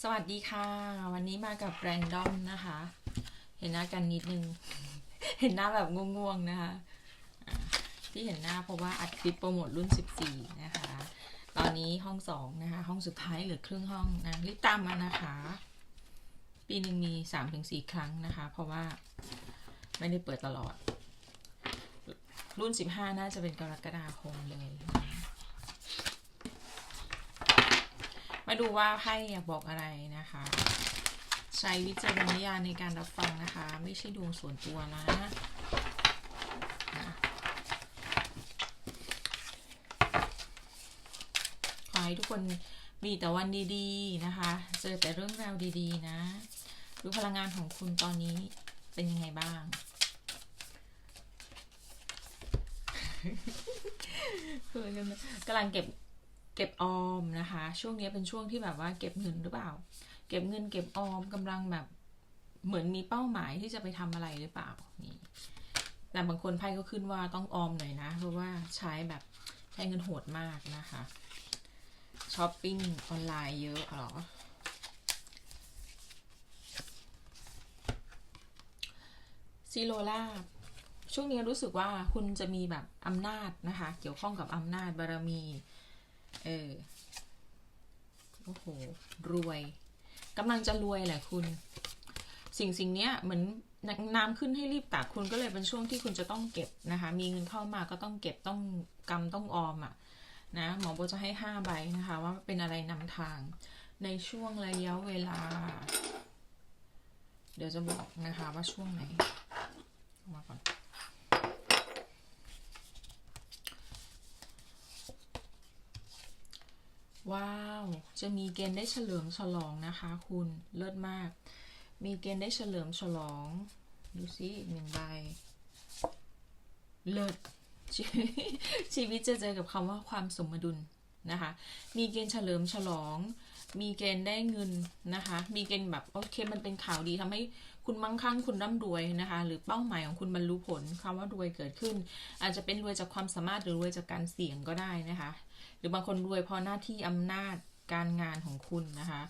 สวัสดีค่ะ วันนี้มากับแรนดอมนะคะ เห็นหน้ากันนิดนึง เห็นหน้าแบบง่วงๆนะคะ ที่เห็นหน้าเพราะว่าอัดคลิปโปรโมทรุ่น 14 นะคะ ตอนนี้ห้องสองนะคะ ห้องสุดท้ายเหลือครึ่งห้องนะรีบตามมานะคะ ปีหนึ่งมี 3-4 ครั้งนะคะ เพราะว่าไม่ได้เปิดตลอด รุ่น 15 น่าจะเป็นกรกฎาคมเลยนะคะ มาดูว่าไพ่อยากบอกอะไรนะคะ ใช้วิจารณญาณในการรับฟังนะคะ ไม่ใช่ดวงส่วนตัวนะนะขอให้ทุกคนมีแต่วันดีๆนะคะ เจอแต่เรื่องราวดีๆนะดูพลังงานของคุณตอนนี้เป็นยังไงบ้าง คือกำลังเก็บ เก็บออมนะคะ ช่วงนี้เป็นช่วงที่แบบว่าเก็บเงินหรือเปล่า เก็บเงินเก็บออมกำลังแบบเหมือนมีเป้าหมายที่จะไปทำอะไรหรือเปล่านี่แต่บางคนไพ่ก็ขึ้นว่าต้องออมหน่อยนะ เพราะว่าใช้แบบใช้เงินโหดมากนะคะช้อปปิ้งออนไลน์เยอะเหรอซีโรล่าช่วงนี้รู้สึกว่าคุณจะมีแบบอำนาจนะคะ เกี่ยวข้องกับอำนาจบารมี เออ โอ้โห รวยกำลังจะรวยแหละคุณ สิ่งสิ่งเนี้ยเหมือนน้ำขึ้นให้รีบตักคุณก็เลยเป็นช่วงที่คุณจะต้องเก็บนะคะ มีเงินเข้ามาก็ต้องเก็บต้องกำต้องออมอะ่ะนะหมอโบจะให้ห้าใบนะคะ ว่าเป็นอะไรนำทาง ในช่วงระยะเวลา เดี๋ยวจะบอกนะคะว่าช่วงไหนเอามาก่อน ว้าว จะมีเกณฑ์ได้เฉลิมฉลองนะคะ คุณเลิศมาก มีเกณฑ์ได้เฉลิมฉลอง ดูสิอีกหนึ่งใบเลิศชีชีวิตจะเจอกับคำว่าความสมดุลนะคะ มีเกณฑ์เฉลิมฉลอง มีเกณฑ์ได้เงินนะคะ มีเกณฑ์แบบโอเคมันเป็นข่าวดีทำให้คุณมั่งคั่งคุณร่ำรวยนะคะ หรือเป้าหมายของคุณบรรลุผลคำว่ารวยเกิดขึ้น อาจจะเป็นรวยจากความสามารถหรือรวยจากการเสี่ยงก็ได้นะคะ หรือบางคนรวยเพราะหน้าที่อำนาจการงานของคุณนะคะ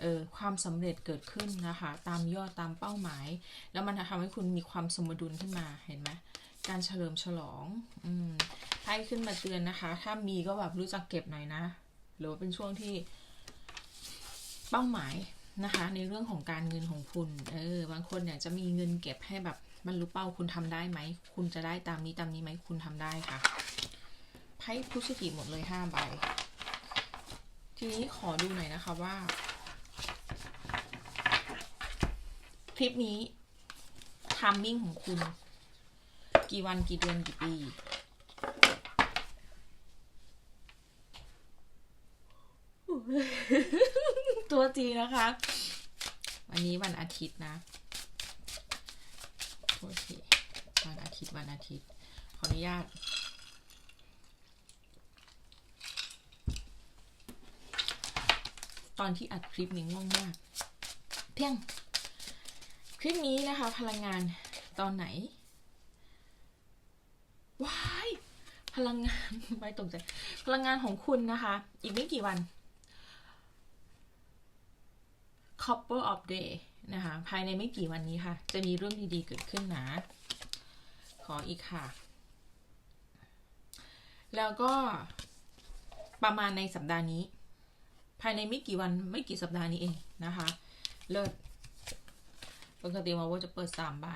เออความสำเร็จเกิดขึ้นนะคะ ตามยอดตามเป้าหมาย แล้วมันจะทำให้คุณมีความสมดุลขึ้นมาเห็นไหมการเฉลิมฉลองอืมไพ่ขึ้นมาเตือนนะคะ ถ้ามีก็แบบรู้จักเก็บหน่อยนะ หรือว่าเป็นช่วงที่ เป้าหมายนะคะ ในเรื่องของการเงินของคุณเออบางคนเนี่ยจะมีเงินเก็บให้แบบบรรลุเป้าคุณทำได้ไหม คุณจะได้ตามนี้ตามนี้ไหมคุณทำได้ค่ะ ไพ่พุชกิหมดเลยห้าใบ ทีนี้ขอดูหน่อยนะคะว่า คลิปนี้ทามมิ่งของคุณ กี่วันกี่เดือนกี่ปีตัวจริงนะคะ วันนี้วันอาทิตย์นะโอเควันอาทิตย์วันอาทิตย์ ขออนุญาต ตอนที่อัดคลิปนี้ง่วงมากเพียง คลิปนี้นะคะ พลังงานตอนไหนว้ายพลังงานไม่ตกใจ พลังงานของคุณนะคะ อีกไม่กี่วัน Copper of Day นะคะ ภายในไม่กี่วันนี้ค่ะ จะมีเรื่องดีๆเกิดขึ้นนะ ขออีกค่ะ แล้วก็ประมาณในสัปดาห์นี้ ภายในไม่กี่วันไม่กี่สัปดาห์นี้เองนะคะ เลิศปกติมาว่าจะเปิดสามใบ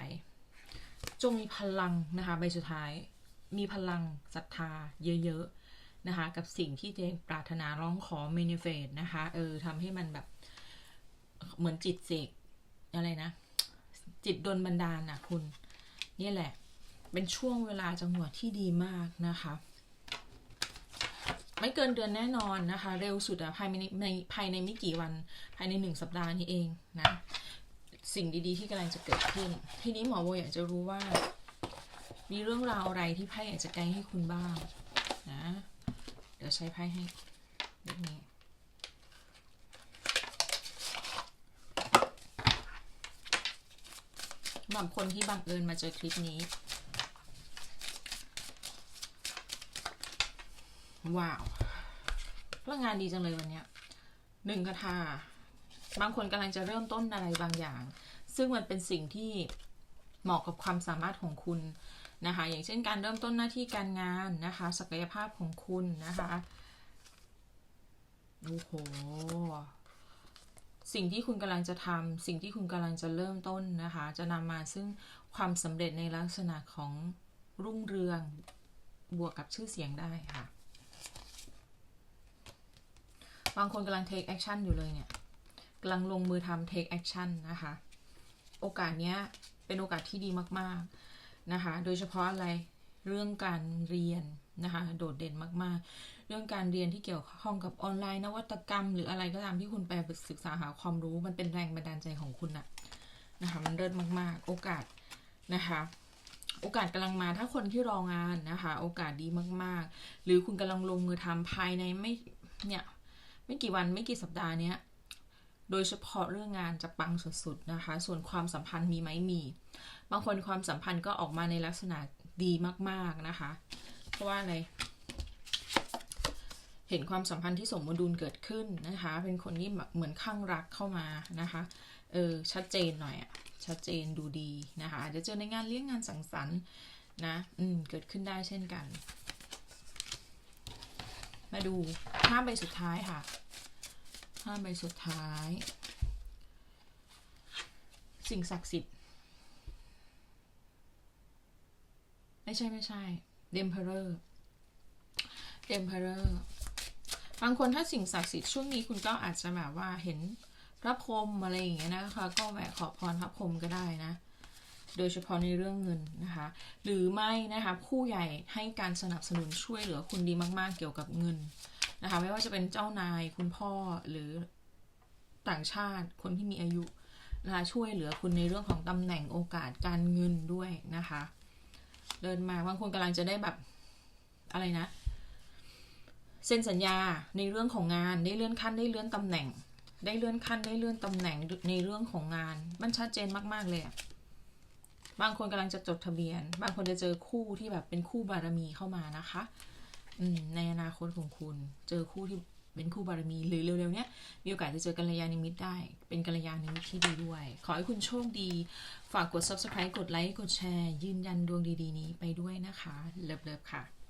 จงมีพลังนะคะใบสุดท้าย มีพลังศรัทธาเยอะๆนะคะ กับสิ่งที่เจงปรารถนาร้องขอเมนิเฟตนะคะ เออทำให้มันแบบเหมือนจิตเสกอะไรนะ จิตดนบันดาลนะคุณ นี่แหละ เป็นช่วงเวลาจังหวะที่ดีมากนะคะ ไม่เกินเดือนแน่นอนนะคะ เร็วสุดอะภายในในภายในไม่กี่วัน ภายในหนึ่งสัปดาห์นี้เองนะ สิ่งดีๆ ที่กำลังจะเกิดขึ้น ทีนี้หมอโบอยากจะรู้ว่า มีเรื่องราวอะไรที่ไพ่อยากจะไกด์ให้คุณบ้างนะ เดี๋ยวใช้ไพ่ให้เด็กนี้สำหรับคนที่บังเอิญมาเจอคลิปนี้ ว้าวพลังงานดีจังเลยวันนี้หนึ่งคาถาบางคนกำลังจะเริ่มต้นอะไรบางอย่าง ซึ่งมันเป็นสิ่งที่เหมาะกับความสามารถของคุณนะคะ อย่างเช่นการเริ่มต้นหน้าที่การงานนะคะ ศักยภาพของคุณนะคะโอ้โหสิ่งที่คุณกำลังจะทำสิ่งที่คุณกำลังจะเริ่มต้นนะคะ จะนำมาซึ่งความสำเร็จในลักษณะของรุ่งเรืองบวกกับชื่อเสียงได้ค่ะ บางคนกำลัง take action อยู่เลยเนี่ยกำลังลงมือทำ take action นะคะ โอกาสเนี้ยเป็นโอกาสที่ดีมากๆนะคะ โดยเฉพาะอะไรเรื่องการเรียนนะคะ โดดเด่นมากๆ เรื่องการเรียนที่เกี่ยวข้องกับออนไลน์นวัตกรรม หรืออะไรก็ตามที่คุณไปศึกษาหาความรู้มันเป็นแรงบันดาลใจของคุณอะนะคะมันเลิศมากๆ โอกาสนะคะโอกาสกำลังมาถ้าคนที่รองานนะคะ โอกาสดีมากๆ หรือคุณกำลังลงมือทำภายในไม่เนี่ย ไม่กี่วันไม่กี่สัปดาห์เนี้ยโดยเฉพาะเรื่องงานจะปังสุดๆนะคะ ส่วนความสัมพันธ์มีไหมมี บางคนความสัมพันธ์ก็ออกมาในลักษณะดีมากๆนะคะ เพราะว่าอะไร เห็นความสัมพันธ์ที่สมดุลเกิดขึ้นนะคะ เป็นคนที่แบบเหมือนข้างรักเข้ามานะคะ เออชัดเจนหน่อยอะชัดเจนดูดีนะคะอาจจะเจอในงานเลี้ยงงานสังสรรค์นะ อืม เกิดขึ้นได้เช่นกัน มาดูห้าใบสุดท้ายค่ะห้าใบสุดท้าย สิ่งศักดิ์สิทธิ์ ไม่ใช่ไม่ใช่เดมเพอร์เดมเพอร์บางคนถ้าสิ่งศักดิ์สิทธิ์ช่วงนี้คุณก็อาจจะแบบว่าเห็นพระพรหมอะไรอย่างเงี้ยนะคะก็แหวะขอพรพระพรหมก็ได้นะ โดยเฉพาะในเรื่องเงินนะคะ หรือไม่นะคะผู้ใหญ่ให้การสนับสนุนช่วยเหลือคุณดีมาก ๆ เกี่ยวกับเงินนะคะ ไม่ว่าจะเป็นเจ้านายคุณพ่อหรือต่างชาติคนที่มีอายุนะคะช่วยเหลือคุณในเรื่องของตำแหน่งโอกาสการเงินด้วยนะคะ เดินมาบางคนกำลังจะได้แบบอะไรนะเซ็นสัญญาในเรื่องของงานได้เลื่อนขั้นได้เลื่อนตำแหน่ง ได้เลื่อนขั้นได้เลื่อนตำแหน่งในเรื่องของงาน มันชัดเจนมาก ๆ เลยอะ บางคนกำลังจะจดทะเบียน บางคนจะเจอคู่ที่แบบเป็นคู่บารมีเข้ามานะคะอืมในอนาคตของคุณ เจอคู่ที่เป็นคู่บารมีหรือเร็วๆเนี้ยมีโอกาสจะเจอกัลยาณมิตรได้ เป็นกัลยาณมิตรที่ดีด้วย ขอให้คุณโชคดี ฝากกด subscribe กดไลค์กดแชร์ ยืนยันดวงดีๆ นี้ไปด้วยนะคะ เลิฟๆค่ะ